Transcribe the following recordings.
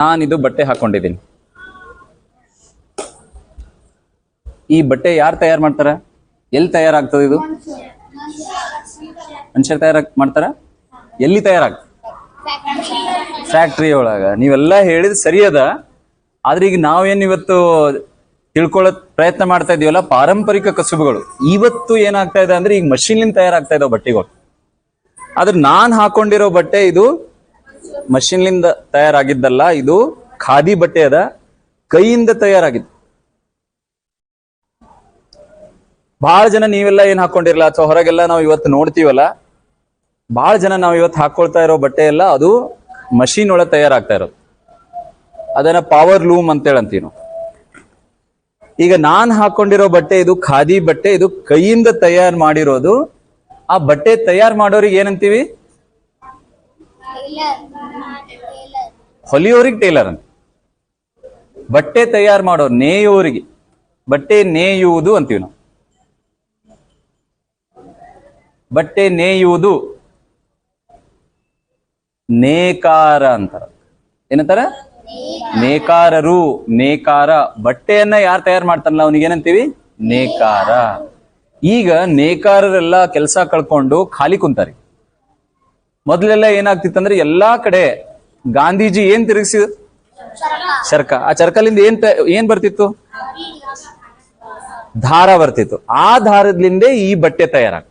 ನಾನಿದು ಬಟ್ಟೆ ಹಾಕೊಂಡಿದ್ದೀನಿ. ಈ ಬಟ್ಟೆ ಯಾರು ತಯಾರು ಮಾಡ್ತಾರ? ಎಲ್ಲಿ ತಯಾರಾಗ್ತದೆ ಇದು? ಮನುಷ್ಯರು ತಯಾರ ಮಾಡ್ತಾರ? ಎಲ್ಲಿ ತಯಾರಾಗ ಫ್ಯಾಕ್ಟ್ರಿ ಒಳಗ. ನೀವೆಲ್ಲ ಹೇಳಿದ್ ಸರಿ ಅದ ಆದ್ರೆ ಈಗ ನಾವೇನ್ ಇವತ್ತು ತಿಳ್ಕೊಳ್ಳೋ ಪ್ರಯತ್ನ ಮಾಡ್ತಾ ಇದೀವಲ್ಲ? ಪಾರಂಪರಿಕ ಕಸುಬುಗಳು. ಇವತ್ತು ಏನಾಗ್ತಾ ಇದೆ ಅಂದ್ರೆ ಈಗ ಮಷೀನ್ಲಿಂದ ತಯಾರಾಗ್ತಾ ಇದಾವ ಬಟ್ಟೆಗಳು. ಆದ್ರೆ ನಾನ್ ಹಾಕೊಂಡಿರೋ ಬಟ್ಟೆ ಇದು ಮಷೀನ್ಲಿಂದ ತಯಾರಾಗಿದ್ದಲ್ಲ, ಇದು ಖಾದಿ ಬಟ್ಟೆ ಅದ ಕೈಯಿಂದ ತಯಾರಾಗಿದ್ದು. ಬಹಳ ಜನ ನೀವೆಲ್ಲ ಏನ್ ಹಾಕೊಂಡಿರಲ್ಲ, ಅಥವಾ ಹೊರಗೆಲ್ಲ ನಾವು ಇವತ್ತು ನೋಡ್ತೀವಲ್ಲ ಬಹಳ ಜನ ನಾವು ಇವತ್ತು ಹಾಕೊಳ್ತಾ ಇರೋ ಬಟ್ಟೆ ಎಲ್ಲ ಅದು ಮಷೀನ್ ಒಳಗೆ ತಯಾರಾಗ್ತಾ ಇರೋದು. ಅದನ್ನ ಪವರ್ ಲೂಮ್ ಅಂತೇಳಿ ಅಂತೀವಿ ಈಗ ನಾನ್ ಹಾಕೊಂಡಿರೋ ಬಟ್ಟೆ, ಇದು ಖಾದಿ ಬಟ್ಟೆ, ಇದು ಕೈಯಿಂದ ತಯಾರು ಮಾಡಿರೋದು, ಆ ಬಟ್ಟೆ ತಯಾರು ಮಾಡೋರಿಗೆ ಏನಂತೀವಿ? ಹೊಲಿಯೋರಿಗೆ ಟೇಲರ್ ಅಂತ. ಬಟ್ಟೆ ತಯಾರು ಮಾಡೋರು ನೇಯೋರಿಗೆ. ಬಟ್ಟೆ ನೇಯುವುದು ಅಂತೀವಿ ನಾವು. ಬಟ್ಟೆ ನೇಯುವುದು. ನೇಕಾರ ಅಂತಾರ. ಏನಂತಾರ? ನೇಕಾರರು. ನೇಕಾರ. ಬಟ್ಟೆಯನ್ನ ಯಾರು ತಯಾರು ಮಾಡ್ತಾರಲ್ಲ ಅವನಿಗೆ ಏನಂತೀವಿ? ನೇಕಾರ. ಈಗ ನೇಕಾರರೆಲ್ಲ ಕೆಲಸ ಕಳ್ಕೊಂಡು ಖಾಲಿ ಕುಂತಾರೆ. ಮೊದಲೆಲ್ಲ ಏನಾಗ್ತಿತ್ತಂದ್ರೆ ಎಲ್ಲಾ ಕಡೆ ಗಾಂಧೀಜಿ ಏನ್ ತಿರುಗಿಸಿದ ಚರ್ಕ. ಆ ಚರ್ಕಲಿಂದ ಏನ್ ಏನ್ ಬರ್ತಿತ್ತು? ದಾರ ಬರ್ತಿತ್ತು. ಆ ದಾರದಿಂದ ಈ ಬಟ್ಟೆ ತಯಾರಾಗ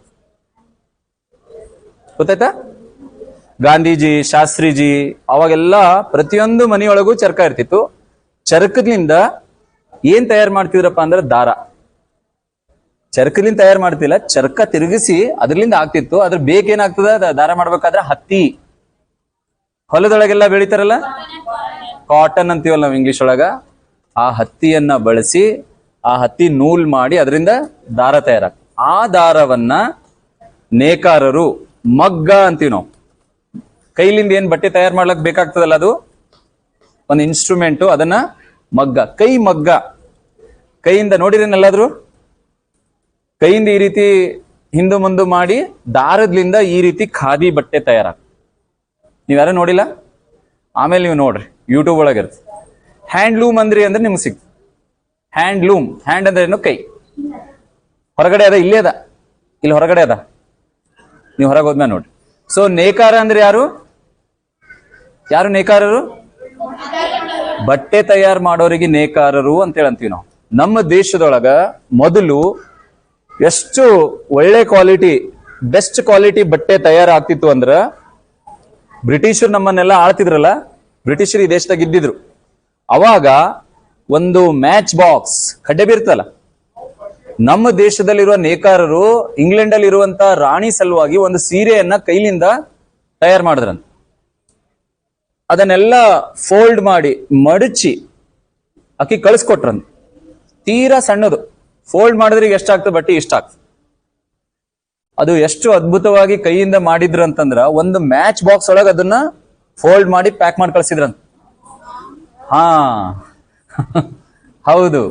ಗೊತ್ತಾಯ್ತಾ? ಗಾಂಧೀಜಿ, ಶಾಸ್ತ್ರಿಜಿ, ಅವಾಗೆಲ್ಲ ಪ್ರತಿಯೊಂದು ಮನೆಯೊಳಗೂ ಚರ್ಕ ಇರ್ತಿತ್ತು. ಚರ್ಕದಿಂದ ಏನ್ ತಯಾರು ಮಾಡ್ತಿದ್ರಪ್ಪ ಅಂದ್ರೆ ದಾರ ಚರ್ಕಲಿಂದ ತಯಾರು ಮಾಡ್ತಿಲ್ಲ. ಚರ್ಕ ತಿರುಗಿಸಿ ಅದ್ರಲಿಂದ ಆಗ್ತಿತ್ತು. ಅದ್ರ ಬೇಕೇನಾಗ್ತದ ದಾರ ಮಾಡ್ಬೇಕಾದ್ರೆ ಹತ್ತಿ. ಹೊಲದೊಳಗೆಲ್ಲ ಬೆಳಿತಾರಲ್ಲ? ಕಾಟನ್ ಅಂತೀವಲ್ಲ ನಾವು ಇಂಗ್ಲಿಷ್ ಒಳಗ. ಆ ಹತ್ತಿಯನ್ನ ಬಳಸಿ, ಆ ಹತ್ತಿ ನೂಲ್ ಮಾಡಿ ಅದರಿಂದ ದಾರ ತಯಾರಾಗ ಆ ದಾರವನ್ನ ನೇಕಾರರು ಮಗ್ಗ ಅಂತೀವಿ ನಾವು. ಕೈಲಿಂದ ಏನ್ ಬಟ್ಟೆ ತಯಾರು ಮಾಡ್ಲಕ್ ಬೇಕಾಗ್ತದಲ್ಲ ಅದು? ಒಂದು ಇನ್ಸ್ಟ್ರೂಮೆಂಟು ಅದನ್ನ ಮಗ್ಗ. ಕೈ ಮಗ್ಗ. ಕೈಯಿಂದ ನೋಡಿರೇನೆಲ್ಲಾದ್ರು ಕೈಯಿಂದ ಈ ರೀತಿ ಹಿಂದು ಮುಂದು ಮಾಡಿ ದಾರದ್ಲಿಂದ ಈ ರೀತಿ ಖಾದಿ ಬಟ್ಟೆ ತಯಾರಾಗ ನೀವ್ಯಾರು ನೋಡಿಲ್ಲ? ಆಮೇಲೆ ನೀವು ನೋಡ್ರಿ ಯೂಟ್ಯೂಬ್ ಒಳಗೆ ಇರ್ತದೆ. ಹ್ಯಾಂಡ್ಲೂಮ್ ಅಂದ್ರಿ ಅಂದ್ರೆ ನಿಮ್ಗೆ ಸಿಕ್ತು ಹ್ಯಾಂಡ್ಲೂಮ್ ಹ್ಯಾಂಡ್ ಅಂದ್ರೆ ಏನು? ಕೈ. ಹೊರಗಡೆ ಅದ, ಇಲ್ಲೇ ಅದ? ಇಲ್ಲಿ ಹೊರಗಡೆ ಅದ? ನೀವು ಹೊರಗೆ ಹೋದ್ಮೇಲೆ ನೋಡ್ರಿ. ಸೊ ನೇಕಾರ ಅಂದ್ರೆ ಯಾರು? ಯಾರು ನೇಕಾರರು? ಬಟ್ಟೆ ತಯಾರು ಮಾಡೋರಿಗೆ ನೇಕಾರರು ಅಂತೇಳಿ ಅಂತೀವಿ ನಾವು. ನಮ್ಮ ದೇಶದೊಳಗ ಮೊದಲು ಎಷ್ಟು ಒಳ್ಳೆ ಕ್ವಾಲಿಟಿ, ಬೆಸ್ಟ್ ಕ್ವಾಲಿಟಿ ಬಟ್ಟೆ ತಯಾರಾಗ್ತಿತ್ತು ಅಂದ್ರೆ, ಬ್ರಿಟಿಷರು ನಮ್ಮನ್ನೆಲ್ಲ ಆಳ್ತಿದ್ರಲ್ಲ, ಬ್ರಿಟಿಷರು ಈ ದೇಶದಾಗ ಇದ್ದಿದ್ರು. ಅವಾಗ ಒಂದು ಮ್ಯಾಚ್ ಬಾಕ್ಸ್ ಕಡ್ಡೆ ಬೀರ್ತಲ್ಲ ನಮ್ಮ ದೇಶದಲ್ಲಿರುವ ನೇಕಾರರು ಇಂಗ್ಲೆಂಡ್ ಅಲ್ಲಿ ಇರುವಂತ ರಾಣಿ ಸಲುವಾಗಿ ಒಂದು ಸೀರೆಯನ್ನ ಕೈಲಿಂದ ತಯಾರು ಮಾಡಿದ್ರಂತ. ಅದನ್ನೆಲ್ಲ ಫೋಲ್ಡ್ ಮಾಡಿ ಮಡಚಿ ಅಕ್ಕಿ ಕಳಿಸ್ಕೊಟ್ರಂತ. ತೀರಾ ಸಣ್ಣದು. ಫೋಲ್ಡ್ ಮಾಡಿದ್ರೆ ಈಗ ಎಷ್ಟಾಗ್ತದೆ? ಬಟ್ಟೆ ಇಷ್ಟ ಆಗ್ತದೆ. ಅದು ಎಷ್ಟು ಅದ್ಭುತವಾಗಿ ಕೈಯಿಂದ ಮಾಡಿದ್ರು ಅಂತಂದ್ರ ಒಂದು ಮ್ಯಾಚ್ ಬಾಕ್ಸ್ ಒಳಗೆ ಅದನ್ನ ಫೋಲ್ಡ್ ಮಾಡಿ ಪ್ಯಾಕ್ ಮಾಡಿ ಕಳ್ಸಿದ್ರಂತ. ಹಾ. ಹೌದು.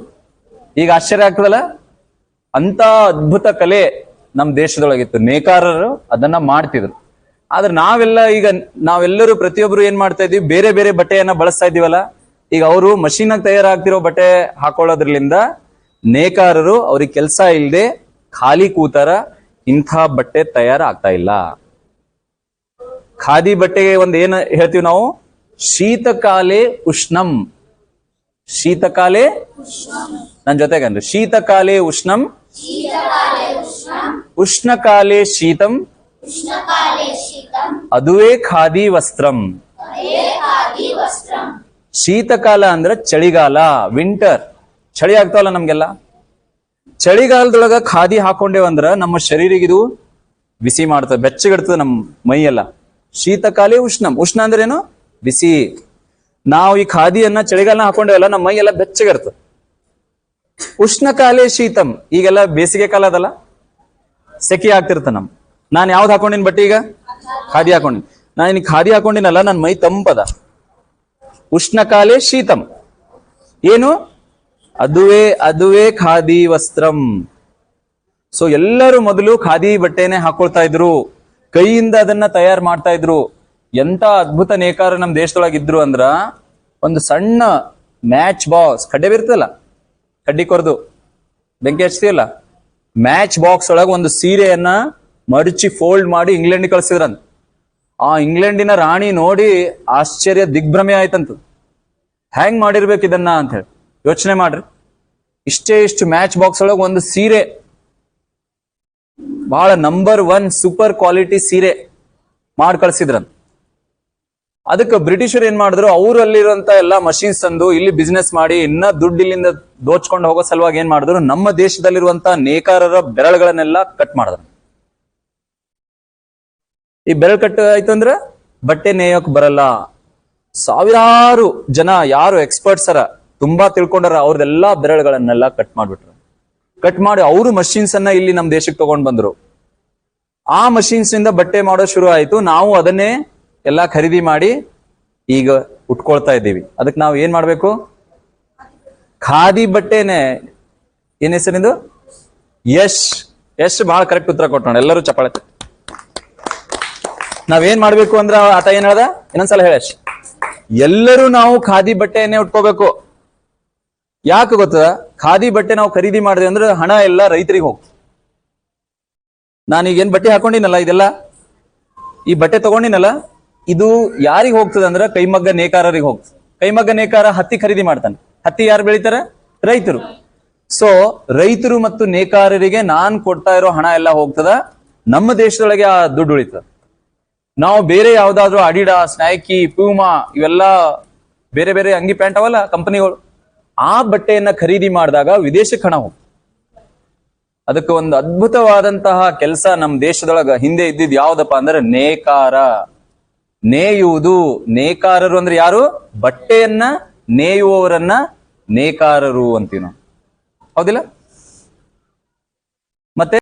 ಈಗ ಆಶ್ಚರ್ಯ ಆಗ್ತದಲ್ಲ? ಅಂತ ಅದ್ಭುತ ಕಲೆ ನಮ್ಮ ದೇಶದೊಳಗಿತ್ತು. ನೇಕಾರರು ಅದನ್ನ ಮಾಡ್ತಿದ್ರು. ಆದ್ರೆ ನಾವೆಲ್ಲ ಈಗ ನಾವೆಲ್ಲರೂ ಪ್ರತಿಯೊಬ್ರು ಏನ್ ಮಾಡ್ತಾ ಇದೀವಿ ಬೇರೆ ಬೇರೆ ಬಟ್ಟೆಯನ್ನ ಬಳಸ್ತಾ ಇದೀವಲ್ಲ ಈಗ ಅವರು ಮಷೀನ್ ತಯಾರಾಗ್ತಿರೋ ಬಟ್ಟೆ ಹಾಕೊಳ್ಳೋದ್ರಲಿಂದ ನೇಕಾರರು ಅವ್ರಿಗೆ ಕೆಲಸ ಇಲ್ಲದೆ ಖಾಲಿ ಕೂತಾರ ಇಂಥ ಬಟ್ಟೆ ತಯಾರಾಗ್ತಾ ಇಲ್ಲ. ಖಾದಿ ಬಟ್ಟೆಗೆ ಒಂದು ಏನ್ ಹೇಳ್ತೀವಿ ನಾವು? ಶೀತಕಾಲೇ ಉಷ್ಣಂ. ಶೀತಕಾಲೆ ನನ್ ಜೊತೆಗನ್ರಿ ಶೀತಕಾಲೆ ಉಷ್ಣಂ. ಉಷ್ಣಕಾಲೆ ಶೀತಂ. ಅದುವೇ ಖಾದಿ ವಸ್ತ್ರಂ. ಶೀತಕಾಲ ಅಂದ್ರೆ ಚಳಿಗಾಲ ವಿಂಟರ್. ಚಳಿ ಆಗ್ತಾವಲ್ಲ ನಮ್ಗೆಲ್ಲ? ಚಳಿಗಾಲದೊಳಗ ಖಾದಿ ಹಾಕೊಂಡೇವಂದ್ರ ನಮ್ಮ ಶರೀರಿಗಿದು ಬಿಸಿ ಮಾಡ್ತದೆ ಬೆಚ್ಚಗಿಡ್ತದೆ ನಮ್ಮ ಮೈಯೆಲ್ಲ. ಶೀತಕಾಲಿ ಉಷ್ಣಂ. ಉಷ್ಣ ಅಂದ್ರೆ ಏನು ಬಿಸಿ. ನಾವು ಈ ಖಾದಿಯನ್ನ ಚಳಿಗಾಲನ ಹಾಕೊಂಡೇವಲ್ಲ ನಮ್ಮ ಮೈಯೆಲ್ಲ ಬೆಚ್ಚಗಿರ್ತದೆ ಉಷ್ಣಕಾಲೇ ಶೀತಂ. ಈಗೆಲ್ಲ ಬೇಸಿಗೆ ಕಾಲ ಅದಲ್ಲ? ಸೆಕೆ ಆಗ್ತಿರ್ತ ನಮ್. ನಾನು ಯಾವ್ದು ಹಾಕೊಂಡಿನ ಬಟ್ಟೆ ಈಗ? ಖಾದಿ ಹಾಕೊಂಡಿನಿ. ನಾನು ಖಾದಿ ಹಾಕೊಂಡಿನಲ್ಲ ನನ್ನ ಮೈ ತಂಪದ. ಉಷ್ಣಕಾಲೇ ಶೀತಂ. ಏನು? ಅದುವೇ ಅದುವೇ ಖಾದಿ ವಸ್ತ್ರಂ. ಸೊ ಎಲ್ಲರೂ ಮೊದಲು ಖಾದಿ ಬಟ್ಟೆನೆ ಹಾಕೊಳ್ತಾ ಇದ್ರು. ಕೈಯಿಂದ ಅದನ್ನ ತಯಾರು ಮಾಡ್ತಾ ಇದ್ರು. ಎಂತ ಅದ್ಭುತ ನೇಕಾರ ನಮ್ಮ ದೇಶದೊಳಗಿದ್ರು ಅಂದ್ರ, ಒಂದು ಸಣ್ಣ ಮ್ಯಾಚ್ ಬಾಕ್ಸ್, ಕಡ್ಡೆ ಬಿರ್ತಲ್ಲ ಕಡ್ಡಿ ಕೊರದು. ಬೆಂಕಿ ಹಚ್ತೀವಲ್ಲ? ಮ್ಯಾಚ್ ಬಾಕ್ಸ್ ಒಳಗೆ ಒಂದು ಸೀರೆಯನ್ನ ಮಡಚಿ ಫೋಲ್ಡ್ ಮಾಡಿ ಇಂಗ್ಲೆಂಡ್ ಕಳ್ಸಿದ್ರಂತ. ಆ ಇಂಗ್ಲೆಂಡಿನ ರಾಣಿ ನೋಡಿ ಆಶ್ಚರ್ಯ ದಿಗ್ಭ್ರಮೆ ಆಯ್ತಂತ. ಹ್ಯಾಂಗ್ ಮಾಡಿರ್ಬೇಕು ಇದನ್ನ ಅಂತ ಹೇಳಿ. ಯೋಚನೆ ಮಾಡ್ರಿ. ಇಷ್ಟೇ ಇಷ್ಟು ಮ್ಯಾಚ್ ಬಾಕ್ಸ್ ಒಳಗೆ ಒಂದು ಸೀರೆ. ಬಹಳ ನಂಬರ್ ಒನ್ ಸೂಪರ್ ಕ್ವಾಲಿಟಿ ಸೀರೆ ಮಾಡಿ ಕಳ್ಸಿದ್ರಂತ. ಅದಕ್ಕೆ ಬ್ರಿಟಿಷರು ಏನ್ ಮಾಡಿದ್ರು, ಅವರಲ್ಲಿರುವಂತ ಎಲ್ಲಾ ಮಷೀನ್ಸ್ ತಂದು ಇಲ್ಲಿ ಬಿಸ್ನೆಸ್ ಮಾಡಿ ಇನ್ನ ದುಡ್ಡು ಇಲ್ಲಿಂದ ದೋಚ್ಕೊಂಡು ಹೋಗೋ ಸಲುವಾಗಿ ಏನ್ ಮಾಡಿದ್ರು, ನಮ್ಮ ದೇಶದಲ್ಲಿರುವಂತ ನೇಕಾರರ ಬೆರಳುಗಳನ್ನೆಲ್ಲ ಕಟ್ ಮಾಡಿದ್ರು. ಈ ಬೆರಳು ಕಟ್ ಆಯ್ತು ಅಂದ್ರೆ ಬಟ್ಟೆ ನೇಯೋಕ್ ಬರಲ್ಲ. ಸಾವಿರಾರು ಜನ, ಯಾರು ಎಕ್ಸ್ಪರ್ಟ್ಸ್ ಅರ ತುಂಬಾ ತಿಳ್ಕೊಂಡಾರ ಅವ್ರದೆಲ್ಲಾ ಬೆರಳುಗಳನ್ನೆಲ್ಲ ಕಟ್ ಮಾಡ್ಬಿಟ್ರು. ಕಟ್ ಮಾಡಿ ಅವರು ಮಷಿನ್ಸ್ ಅನ್ನ ಇಲ್ಲಿ ನಮ್ಮ ದೇಶಕ್ಕೆ ತಗೊಂಡ್ ಬಂದ್ರು. ಆ ಮಷಿನ್ಸ್ನಿಂದ ಬಟ್ಟೆ ಮಾಡೋ ಶುರು ಆಯ್ತು. ನಾವು ಅದನ್ನೇ ಎಲ್ಲಾ ಖರೀದಿ ಮಾಡಿ ಈಗ ಉಟ್ಕೊಳ್ತಾ ಇದ್ದೀವಿ. ಅದಕ್ಕೆ ನಾವು ಏನ್ ಮಾಡ್ಬೇಕು? ಖಾದಿ ಬಟ್ಟೆನೆ ಏನ್ ಹೆಸರಿಂದು ಯಶ್. ಯಶ್ ಬಹಳ ಕರೆಕ್ಟ್ ಉತ್ತರ ಕೊಟ್ಟೋಣ ಎಲ್ಲರೂ ಚಪ್ಪಾಳೆ. ನಾವೇನ್ ಮಾಡ್ಬೇಕು ಅಂದ್ರ ಆತ ಏನ್ ಹೇಳ್ದ? ಇನ್ನೊಂದ್ಸಲ ಹೇಳ ಎಲ್ಲರೂ ನಾವು ಖಾದಿ ಬಟ್ಟೆಯನ್ನೇ ಉಟ್ಕೋಬೇಕು. ಯಾಕೆ ಗೊತ್ತದ ಖಾದಿ ಬಟ್ಟೆ ನಾವು ಖರೀದಿ ಮಾಡಿದೆ ಅಂದ್ರೆ ಹಣ ಎಲ್ಲ ರೈತರಿಗೆ ಹೋಗ್ತದೆ. ನಾನು ಈಗೇನು ಬಟ್ಟೆ ಹಾಕೊಂಡಿನಲ್ಲ ಇದೆಲ್ಲ? ಈ ಬಟ್ಟೆ ತಗೊಂಡಿನಲ್ಲ? ಇದು ಯಾರಿಗೆ ಹೋಗ್ತದೆ ಅಂದ್ರೆ ಕೈಮಗ್ಗ ನೇಕಾರರಿಗೆ ಹೋಗ್ತದೆ. ಕೈಮಗ್ಗ ನೇಕಾರ ಹತ್ತಿ ಖರೀದಿ ಮಾಡ್ತಾನೆ. ಹತ್ತಿ ಯಾರು ಬೆಳಿತಾರೆ? ರೈತರು. ಸೊ ರೈತರು ಮತ್ತು ನೇಕಾರರಿಗೆ ನಾನ್ ಕೊಡ್ತಾ ಇರೋ ಹಣ ಎಲ್ಲ ಹೋಗ್ತದ. ನಮ್ಮ ದೇಶದೊಳಗೆ ಆ ದುಡ್ಡು ಉಳಿತದ. ನಾವು ಬೇರೆ ಯಾವ್ದಾದ್ರು ಅಡಿಡಾಸ್ ನೈಕಿ ಪ್ಯೂಮಾ ಇವೆಲ್ಲ ಬೇರೆ ಬೇರೆ ಅಂಗಿ ಪ್ಯಾಂಟ್ ಅವಲ್ಲ ಕಂಪನಿಗಳು ಆ ಬಟ್ಟೆಯನ್ನ ಖರೀದಿ ಮಾಡಿದಾಗ ವಿದೇಶಕ್ಕೆ ಹಣ ಅದಕ್ಕೆ ಒಂದು ಅದ್ಭುತವಾದಂತಹ ಕೆಲಸ ನಮ್ಮ ದೇಶದೊಳಗ ಹಿಂದೆ ಇದ್ದಿದ್ ಯಾವ್ದಪ್ಪ ಅಂದ್ರೆ ನೇಕಾರ. ನೇಯುವುದು ನೇಕಾರರು ಅಂದ್ರೆ ಯಾರು? ಬಟ್ಟೆಯನ್ನ ನೇಯುವವರನ್ನ ನೇಕಾರರು ಅಂತೀವಿ ನಾವು. ಹೌದಿಲ್ಲ?